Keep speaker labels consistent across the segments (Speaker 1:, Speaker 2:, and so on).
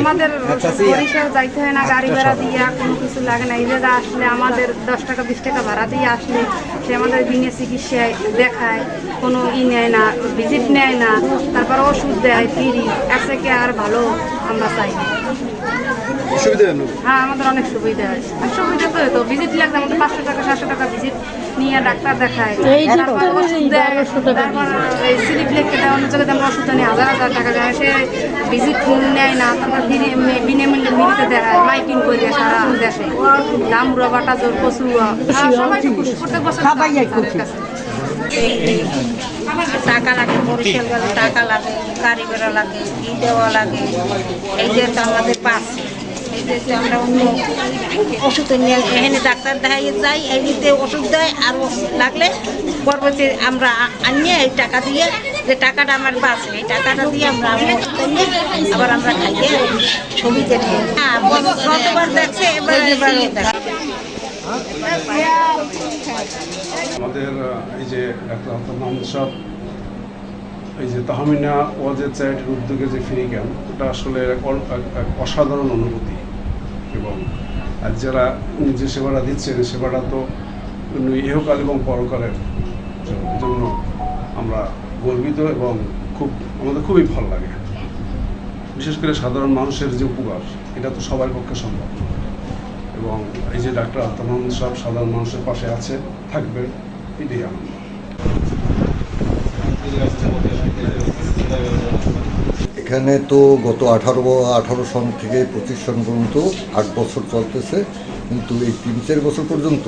Speaker 1: আমাদের বরিশাল যাইতে হয় না, গাড়ি ভাড়া দিয়ে কোনো কিছু লাগে না। এদের আসলে আমাদের দশ টাকা, বিশ টাকা ভাড়া দিয়ে আসলে সে আমাদের বিনা চিকিৎসায় দেখায়, কোনো ই নেয় না ভিজিট নেয় না, তারপর ওষুধ দেয় ফ্রি এর থেকে আর ভালো আমরা চাই
Speaker 2: অসুবিধা নেই
Speaker 1: হ্যাঁ আমাদের অনেক সুবিধা হয় আর সুবিধা তো তো ভিজিট লাগলে আমাদের পাঁচশো টাকা সাতশো টাকা ভিজিট নিয়ে ডাক্তার দেখায়। তারপর ওষুধ দেয় তারপর এই স্লিপ লিখে দেয় অন্য জায়গায় আমরা ওষুধ নিয়ে হাজার হাজার টাকা দেয়। সে ভিজিট নেয় না তারপর বিনে- বিনামূল্যে মিলিতে দেখায় মাইকিং করে সারা দেশে। দামুরা বাটা জোর কচু সবাই খুশি প্রত্যেক বছর
Speaker 3: টাকা লাগে বরিশাল গেলে টাকা লাগে ভাড়া লাগে ই দেওয়া লাগে। এই যে আমাদের এই যে আমরা অন্য ওষুধ নিয়ে এখানে ডাক্তার দেখাই যাই এই দিতে ওষুধ দেয় আর ওষুধ লাগলে পরবর্তী আমরা আনিয়ে এই টাকা দিয়ে যে টাকাটা আমার বাঁচে এই টাকাটা দিয়ে আমরা আবার আমরা খাইয়ে ছবিতে নিয়ে হ্যাঁ গতবার দেখছে এবার
Speaker 2: আমাদের এই যে ডাক্তার মাহমুদ সাহেব এই যে তাহমিনা ওয়াজেদ চ্যারিটির উদ্যোগে যে ফ্রি ক্যাম্প ওটা আসলে এক অসাধারণ অনুভূতি এবং আর যারা যে সেবাটা দিচ্ছেন, সেবাটা তো ইহকাল এবং পরকালের জন্য আমরা গর্বিত এবং খুব, আমাদের খুবই ভালো লাগে। বিশেষ করে সাধারণ মানুষের যে উপকার, এটা তো সবার পক্ষে সম্ভব। এবং এই যে ডাক্তার আফতাব মাহমুদ সাহেব সাধারণ মানুষের পাশে আছে থাকবে এটাই আনন্দ।
Speaker 4: এখানে তো গত আঠারো আঠারো সন থেকে পঁচিশ সন পর্যন্ত আট বছর চলতেছে, কিন্তু এই তিন, চার বছর পর্যন্ত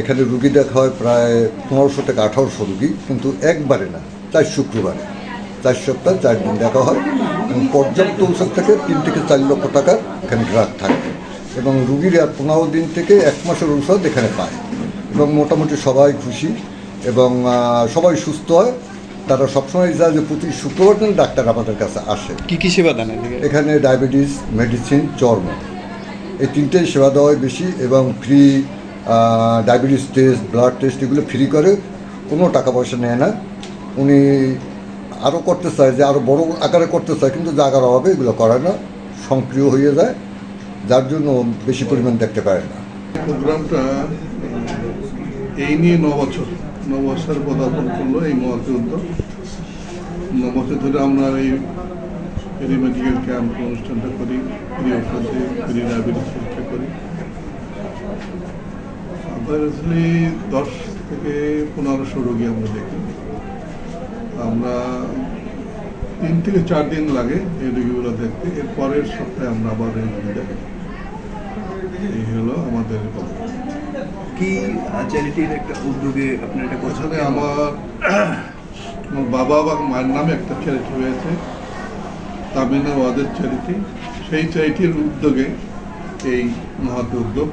Speaker 4: এখানে রুগী দেখা হয় প্রায় পনেরোশো থেকে আঠারোশো রুগী, কিন্তু একবারে না, চার শুক্রবারে। চার সপ্তাহ, চার দিন দেখা হয়, এবং পর্যাপ্ত ঔষধ থেকে, তিন থেকে চার লক্ষ টাকার এখানে গ্রাহক থাকে। এবং রুগীরা পনেরো দিন থেকে এক মাসের ঔষধ এখানে পায়। এবং মোটামুটি সবাই খুশি, এবং সবাই সুস্থ হয়। তারা সবসময় যায় যে প্রতি শুক্রবার দিন ডাক্তার আমাদের কাছে আসে।
Speaker 5: কি কি সেবা দেন
Speaker 4: এখানে ডায়াবেটিস মেডিসিন চর্ম। এই তিনটেই সেবা দেওয়া হয় বেশি এবং free diabetes test blood test এগুলো ফ্রি করে কোনো টাকা পয়সা নেয় না। উনি আরও করতে চায় যে আরও বড় আকারে করতে চায় কিন্তু জায়গার অভাবে এগুলো করে না সক্রিয় হয়ে যায় যার জন্য বেশি পরিমাণ দেখতে পারে না।
Speaker 6: প্রোগ্রামটা এই নিয়ে ন বছর ন বছর পদার্পণ করল এই মহর্তে উদ্যোগ ন ধরে আমরা এই ফ্রি মেডিকেল ক্যাম্প অনুষ্ঠানটা করি, ফ্রি ওষুধে, ফ্রি ডায়াবেটিস পরীক্ষা করি। অ্যাভারেজলি দশ থেকে পনেরোশো রোগী আমরা দেখি। আমরা তিন থেকে চার দিন লাগে এই রোগীগুলো দেখতে। এর পরের সপ্তাহে আমরা আবার এই রোগী দেখি। এই হলো আমাদের কথা
Speaker 5: কি চ্যারিটির একটা উদ্যোগে আপনি এটা করছেন?
Speaker 6: আমার আমার বাবা বা মায়ের নামে একটা চ্যারিটি হয়েছে তামিনা ওয়াদের চ্যারিটি সেই চ্যারিটির উদ্যোগে এই মহৎ উদ্যোগ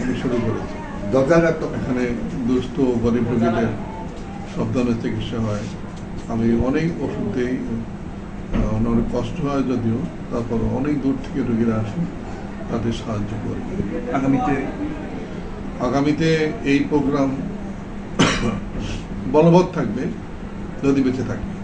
Speaker 6: আমি শুরু করেছি।
Speaker 4: দরকার
Speaker 6: এখানে দুস্থ গরিব রোগীদের সব ধরনের চিকিৎসা হয়। আমি অনেক ওষুধ অনেক কষ্ট হয় যদিও তারপর অনেক দূর থেকে রোগীরা আসেন তাদের সাহায্য করি।
Speaker 5: আগামীতে
Speaker 6: আগামীতে এই প্রোগ্রাম বলবৎ থাকবে যদি বেঁচে থাকে।